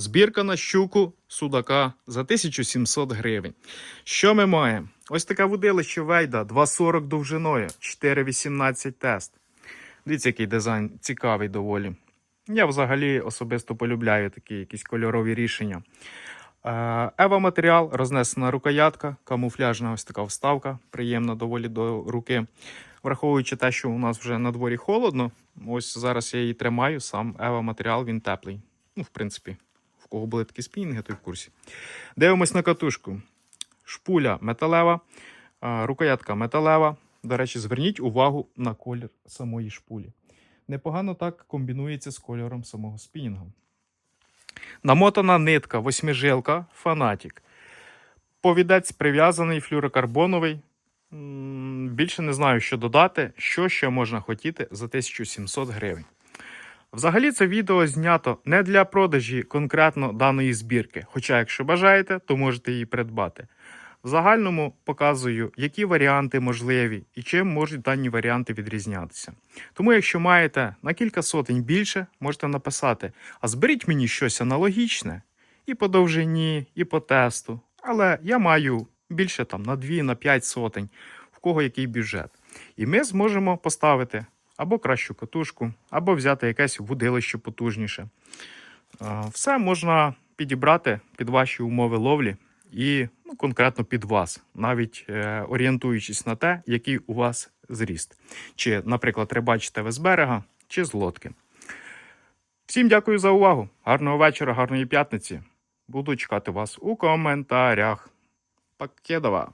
Збірка на щуку судака за 1700 гривень. Що ми маємо? Ось таке вудилище Вейда 2,40 довжиною, 4,18 тест. Дивіться, який дизайн цікавий доволі. Я взагалі особисто полюбляю такі якісь кольорові рішення. Е, Ева матеріал, рознесена рукоятка, камуфляжна ось така вставка, приємна доволі до руки. Враховуючи те, що у нас вже на дворі холодно, ось зараз я її тримаю, сам Ева матеріал, він теплий. Ну, в принципі, кого були такі спінінги, той в курсі. Дивимось на катушку. Шпуля металева, рукоятка металева. До речі, зверніть увагу на колір самої шпулі. Непогано так комбінується з кольором самого спінінга. Намотана нитка, восьмижилка, фанатік. Повідець прив'язаний, флюрокарбоновий. Більше не знаю, що додати, що ще можна хотіти за 1700 гривень. Взагалі, це відео знято не для продажі конкретно даної збірки. Хоча, якщо бажаєте, то можете її придбати. В загальному показую, які варіанти можливі і чим можуть дані варіанти відрізнятися. Тому, якщо маєте на кілька сотень більше, можете написати: а зберіть мені щось аналогічне і по довжині, і по тесту. Але я маю більше там на 2, на 5 сотень, в кого який бюджет. І ми зможемо поставити або кращу катушку, або взяти якесь вудилище потужніше. Все можна підібрати під ваші умови ловлі і ну, конкретно під вас, навіть е, орієнтуючись на те, який у вас зріст. Чи, наприклад, рибачите ви з берега, чи з лодки. Всім дякую за увагу. Гарного вечора, гарної п'ятниці. Буду чекати вас у коментарях. Покедова!